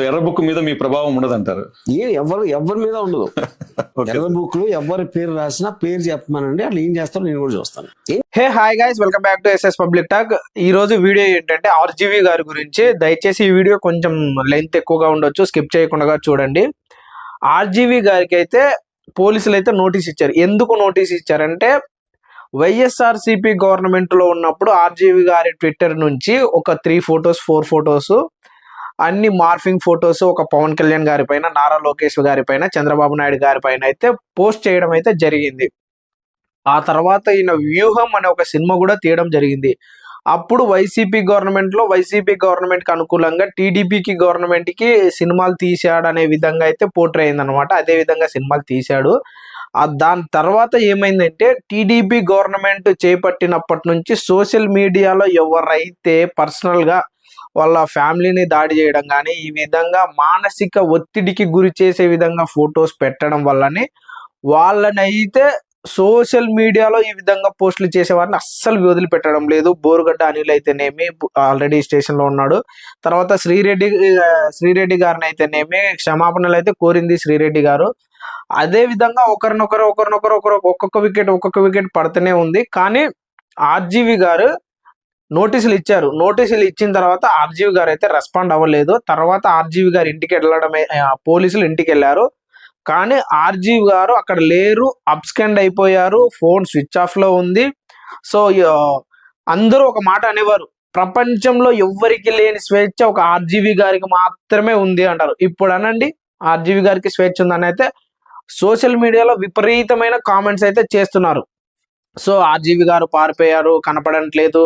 So ఎర్ర book మీద మీ ప్రభావం ఉండదంటారు. ఏ ఎవరు ఎవరి మీద ఉండదు. ఎర్ర బుక్లో ఎవరి పేరు రాసినా పేరు చెప్పమనండి. అట్లా ఏం చేస్తారో నేను కూడా చూస్తాను. Hey hi guys welcome back to SS public talk ఈ రోజు వీడియో ఏంటంటే ఆర్జీవి గారి గురించి. దయచేసి ఈ వీడియో కొంచెం లెంత్ ఎక్కువగా ఉండొచ్చు స్కిప్ చేయకుండా చూడండి. ఆర్జీవి గారికి అయితే పోలీసులు అయితే నోటీస్ ఇచ్చారు. ఎందుకు నోటీస్ ఇచ్చారంటే వైఎస్ఆర్సిపి గవర్నమెంట్లో ఉన్నప్పుడు ఆర్జీవి గారి ట్విట్టర్ నుంచి ఒక త్రీ ఫొటోస్ ఫోర్ ఫొటోస్ అన్ని మార్ఫింగ్ ఫొటోస్ ఒక పవన్ కళ్యాణ్ గారి పైన నారా లోకేష్ గారి పైన చంద్రబాబు నాయుడు గారి పైన అయితే పోస్ట్ చేయడం అయితే జరిగింది. ఆ తర్వాత ఈయన వ్యూహం అనే ఒక సినిమా కూడా తీయడం జరిగింది. అప్పుడు వైసీపీ గవర్నమెంట్లో వైసీపీ గవర్నమెంట్కి అనుకూలంగా టీడీపీకి గవర్నమెంట్కి సినిమాలు తీశాడు అనే విధంగా అయితే పోట్రే అయింది అనమాట అదే విధంగా సినిమాలు తీశాడు. దాని తర్వాత ఏమైందంటే టీడీపీ గవర్నమెంట్ చేపట్టినప్పటి నుంచి సోషల్ మీడియాలో ఎవరైతే పర్సనల్గా వాళ్ళ ఫ్యామిలీని దాడి చేయడం కానీ ఈ విధంగా మానసిక ఒత్తిడికి గురి చేసే విధంగా ఫొటోస్ పెట్టడం వల్లనే వాళ్ళని అయితే సోషల్ మీడియాలో ఈ విధంగా పోస్టులు చేసే వారిని అస్సలు వదిలిపెట్టడం లేదు. బోరుగడ్డ అనిల్ అయితేనేమి ఆల్రెడీ స్టేషన్లో ఉన్నాడు. తర్వాత శ్రీరెడ్డి శ్రీరెడ్డి గారిని అయితేనేమి క్షమాపణలు అయితే కోరింది శ్రీరెడ్డి గారు. అదే విధంగా ఒకరినొకరు ఒకరినొకరు ఒకరు ఒక్కొక్క వికెట్ ఒక్కొక్క వికెట్ పడుతూనే ఉంది. కానీ ఆర్జీవి గారు నోటీసులు ఇచ్చారు. నోటీసులు ఇచ్చిన తర్వాత ఆర్జీవి గారు అయితే రెస్పాండ్ అవ్వలేదు. తర్వాత ఆర్జీవి గారు ఇంటికి వెళ్ళడమే పోలీసులు ఇంటికి వెళ్ళారు. కానీ ఆర్జీవి గారు అక్కడ లేరు అబ్స్కెండ్ అయిపోయారు ఫోన్ స్విచ్ ఆఫ్లో ఉంది. సో అందరూ ఒక మాట అనేవారు. ప్రపంచంలో ఎవ్వరికి లేని స్వేచ్ఛ ఒక ఆర్జీవి గారికి మాత్రమే ఉంది అంటారు. ఇప్పుడు అనండి ఆర్జీవి గారికి స్వేచ్ఛ ఉందని అయితే సోషల్ మీడియాలో విపరీతమైన కామెంట్స్ అయితే చేస్తున్నారు. సో ఆర్జీవి గారు పారిపోయారు కనపడట్లేదు.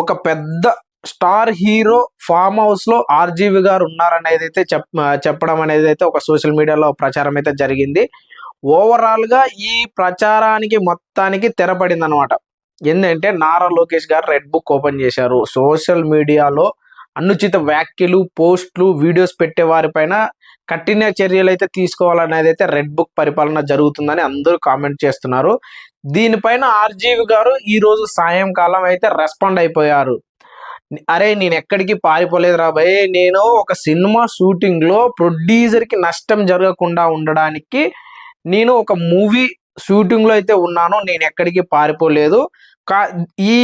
ఒక పెద్ద స్టార్ హీరో ఫామ్ హౌస్లో ఆర్జీవి గారు ఉన్నారనేది అయితే చెప్ చెప్పడం అనేది అయితే ఒక సోషల్ మీడియాలో ప్రచారం అయితే జరిగింది. ఓవరాల్గా ఈ ప్రచారానికి మొత్తానికి తెరపడింది అనమాట ఏంటంటే నారా లోకేష్ గారు రెడ్ బుక్ ఓపెన్ చేశారు. సోషల్ మీడియాలో అనుచిత వ్యాఖ్యలు పోస్టులు వీడియోస్ పెట్టే వారిపైన కఠిన చర్యలు అయితే తీసుకోవాలనేది అయితే రెడ్ బుక్ పరిపాలన జరుగుతుందని అందరూ కామెంట్ చేస్తున్నారు. దీనిపైన ఆర్జీవి గారు ఈ రోజు సాయంకాలం అయితే రెస్పాండ్ అయిపోయారు. అరే నేను ఎక్కడికి పారిపోలేదు రాబాయ్ నేను ఒక సినిమా షూటింగ్లో ప్రొడ్యూసర్కి నష్టం జరగకుండా ఉండడానికి నేను ఒక మూవీ షూటింగ్లో అయితే ఉన్నాను. నేను ఎక్కడికి పారిపోలేదు. కా ఈ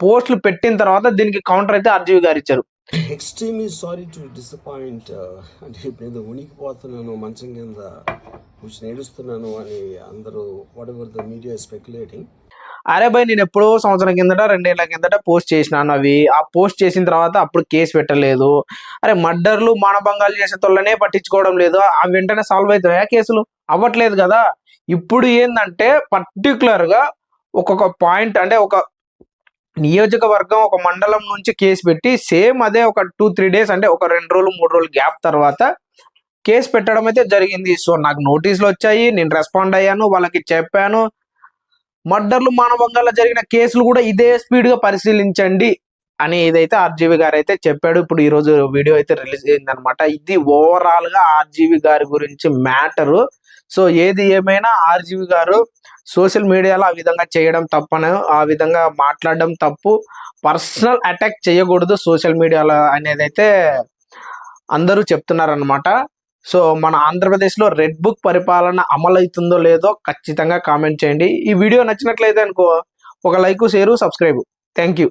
పోస్టులు పెట్టిన తర్వాత దీనికి కౌంటర్ అయితే ఆర్జీవి గారు ఇచ్చారు. ఎక్స్ట్రీమ్లీ సారీ టు డిసప్పాయింట్ అంటే ఇప్పుడు ఏదో ఉనికిపోతున్నాను మంచం కింద కూర్చొని ఏడుస్తున్నాను అని అందరూ whatever the media speculating అరే భయ్ నేను ఎప్పుడో సంవత్సరం కిందట రెండేళ్ళ కిందట పోస్ట్ చేసినాను అవి. ఆ పోస్ట్ చేసిన తర్వాత అప్పుడు కేసు పెట్టలేదు. అరే మర్డర్లు మానభంగాలు చేసే తోళ్ళనే పట్టించుకోవడం లేదు. ఆ వెంటనే సాల్వ్ అవుతాయా కేసులు? అవ్వట్లేదు కదా. ఇప్పుడు ఏంటంటే పర్టికులర్గా ఒక్కొక్క పాయింట్ అంటే ఒక నియోజకవర్గం ఒక మండలం నుంచి కేసు పెట్టి సేమ్ అదే ఒక టూ త్రీ డేస్ అంటే ఒక రెండు రోజులు మూడు రోజులు గ్యాప్ తర్వాత కేసు పెట్టడం అయితే జరిగింది. సో నాకు నోటీసులు వచ్చాయి. నేను రెస్పాండ్ అయ్యాను. వాళ్ళకి చెప్పాను. మర్డర్లు మానభంగాల్లో జరిగిన కేసులు కూడా ఇదే స్పీడ్గా పరిశీలించండి అని ఏదైతే ఆర్జీవి గారు అయితే చెప్పాడు. ఇప్పుడు ఈ రోజు వీడియో అయితే రిలీజ్ అయింది ఇది ఓవరాల్గా ఆర్జీవి గారి గురించి మ్యాటరు. సో ఏది ఏమైనా ఆర్జీవి గారు సోషల్ మీడియాలో ఆ విధంగా చేయడం తప్పను ఆ విధంగా మాట్లాడడం తప్పు పర్సనల్ అటాక్ చేయకూడదు సోషల్ మీడియాలో అనేది అయితే అందరూ చెప్తున్నారనమాట సో మన ఆంధ్రప్రదేశ్లో రెడ్ బుక్ పరిపాలన అమలవుతుందో లేదో ఖచ్చితంగా కామెంట్ చేయండి. ఈ వీడియో నచ్చినట్లయితే అనుకో ఒక like share subscribe. Thank you